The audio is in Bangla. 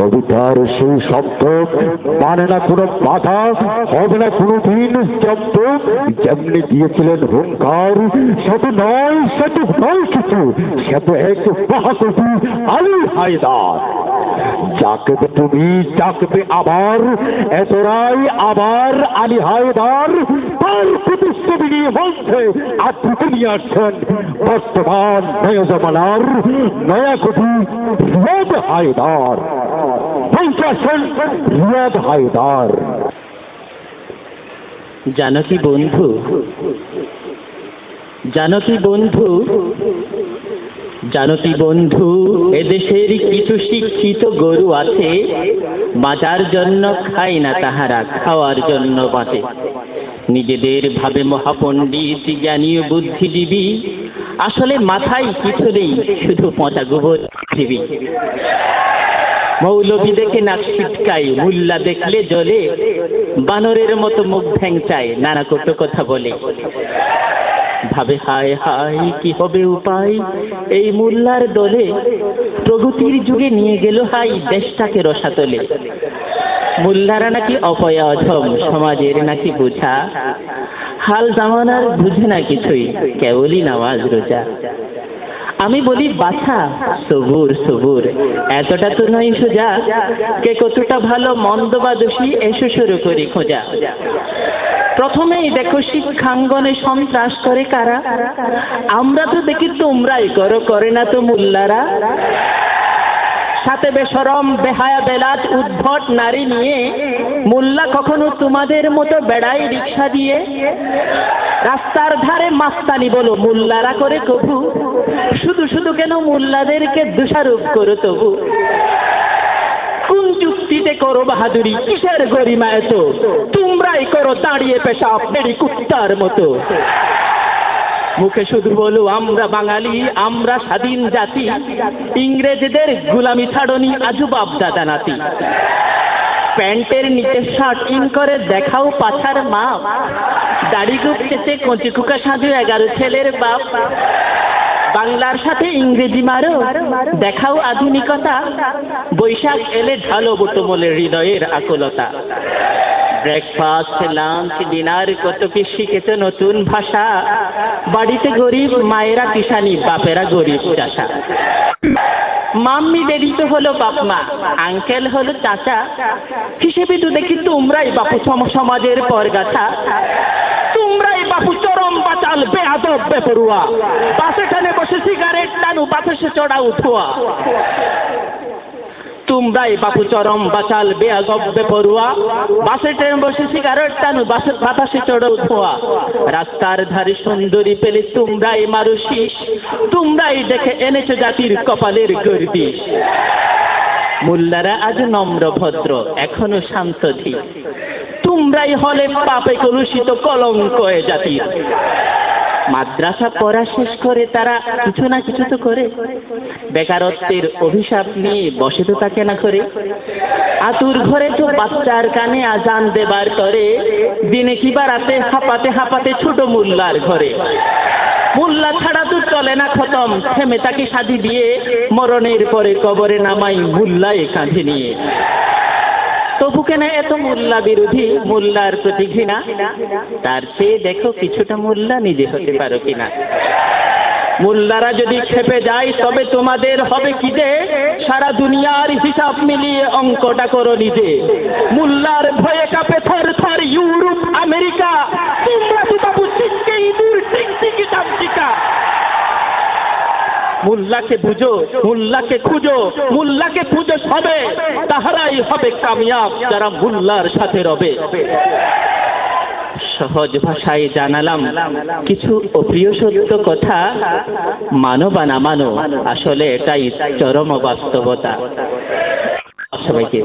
কবিতার সেই শব্দ মানে না কোনো বাধা, হবে না কোনো দিন শব্দ যেমনি দিয়েছিলেন হুঙ্কার সে তো নয় সে তো নয় কিছু সে তো এক মহাকবি আলী হায়দার। যাকবে তুমি যাকবে আবার, এতরাই আবার আলী হায়দার। তার প্রতিশ্রুতি নিয়ে বলছে, আপনি নিয়ে আসছেন বর্তমান নয়া জমানার নয়া কবি হায়দার। হায়দার। জানকী বন্ধু? জানকী বন্ধু? জানকী বন্ধু? এদেশের কিছু শিক্ষিত গরু আছে, বাজার জন্য খায় না তাহারা, খাওয়ার জন্য বাঁচে। নিজেদের ভাবে মহাপণ্ডিত, জ্ঞানী ও বুদ্ধিজীবী, আসলে মাথায় কিছু নেই, শুধু পচা গোবর পৃথিবী মৌলবী দেখে নাক ছিটকায় মুল্লা দেখলে জলে বানরের মতো মুখ ভ্যাংচায়, নানা কত কথা বলে। ভাবে, হায় হায়, কি হবে উপায়? এই মুল্লার দলে প্রগতির যুগে নিয়ে গেল হাই দেশটাকে রসাতলে। মুল্লারা নাকি অপয়াধম, সমাজের নাকি বোঝা। হাল জামানার বুঝে না কিছুই, কেবলই নামাজ রোজা। আমি বলি, বাছা, সবুর সবুর, এতটা তো নয় সোজা। কে কতটা ভালো, মন্দ বা দোষী, এসো শুরু করি খোঁজা। প্রথমেই দেখো, শিক্ষাঙ্গনে সন্ত্রাস করে কারা? আমরা তো দেখি তোমরাই করো, করে না তো মুল্লারা। সাথে বেসরম বেহায়া বেলাত উদ্ভট নারী নিয়ে মোল্লা কখনো তোমাদের মতো বেড়াই রিক্সা দিয়ে? রাস্তার ধারে মাস্তানি বলো, মোল্লারা করে কবু। শুধু শুধু কেন মোল্লাদেরকে দোষারোপ করো তবু। কোন যুক্তিতে করো বাহাদুরি, কিসের গরিমা এত তোমরাই করো দাঁড়িয়ে পেশা পেড়ি কুত্তার মতো। মুখে শুধু বলো, আমরা বাঙালি, আমরা স্বাধীন জাতি। ইংরেজদের গুলামি ছাড়নি আজু দাদা নাতি। প্যান্টের নিচে শার্ট ইন করে দেখাও পাছার মাপ দাড়ি গুপ চেচে কচি কুকা সাজু এগারো ছেলের বাপ। বাংলার সাথে ইংরেজি মারো, দেখাও আধুনিকতা। বৈশাখ এলে ঢালো বটমলের হৃদয়ের আকুলতা। ব্রেকফাস্ট লাঞ্চ ডিনার কত কি শিখেছে নতুন ভাষা। বাড়িতে গরিব, মায়েরা কিষানি, বাপেরা গরিব চাষা মাম্মি বেরি তো হলো বাপ মা আঙ্কেল হলো চাচা। হিসেবে তো দেখি তোমরাই বাপু সম- সমাজের পরগাছা তোমরাই বাপু চরম বাচাল বেয়াদব, বেপরুয়া। পাশে টানে বসে সিগারেট টানু বাতাসে চড়া উঠুয়া। তোমরাই বাপু চরম বাচাল বেয়াগব বেপরুয়া বাসে ট্রেন বসে সিগারেট টানু, বাসে বাতাসে চড়ে উঠোয়া রাস্তার ধারে সুন্দরী পেলে তোমরাই মারু শীষ তোমরাই দেখে এনেছো জাতির কপালের গর্বিশ মোল্লারা আজ নম্র ভদ্র, এখনও শান্ত ধীর তোমরাই হলে পাপে কলুষিত কলঙ্ক এ জাতির। মাদ্রাসা পড়া শেষ করে তারা কিছু না কিছু তো করে। বেকারত্বের অভিশাপ নিয়ে বসে তো তাকে না করে আতুর ঘরে তো বাচ্চার কানে আজান দেবার তরে, দিনে কিবা রাতে হাঁপাতে হাঁপাতে ছোট মোল্লার ঘরে। মোল্লা ছাড়া তো চলে না খতম, থেমে তাকে সাজি দিয়ে মরণের পরে কবরে নামাই মোল্লায় কাঁধে নিয়ে। তবু কেন এত মোল্লা বিরোধী? মোল্লার প্রতি ঘৃণা তার চেয়ে দেখো কিছুটা মোল্লা নিজে হতে পারো কিনা। মোল্লারা যদি খেপে যায়, তবে তোমাদের হবে কি যে? সারা দুনিয়ার হিসাব মিলিয়ে অঙ্কটা করো নিজে। মোল্লার ভয়ে কাপে থর থর ইউরোপ, আমেরিকা। মোল্লাকে বুঝো, মোল্লাকে খুঁজো মোল্লাকে খুঁজো সবে, তাহারাই হবে কামিয়াব যারা মোল্লার সাথে রবে। সহজ ভাষায় জানালাম, কিছু অপ্রিয় সত্য কথা মানো বা না মানো, আসলে এটাই চরম বাস্তবতা। সবাইকে।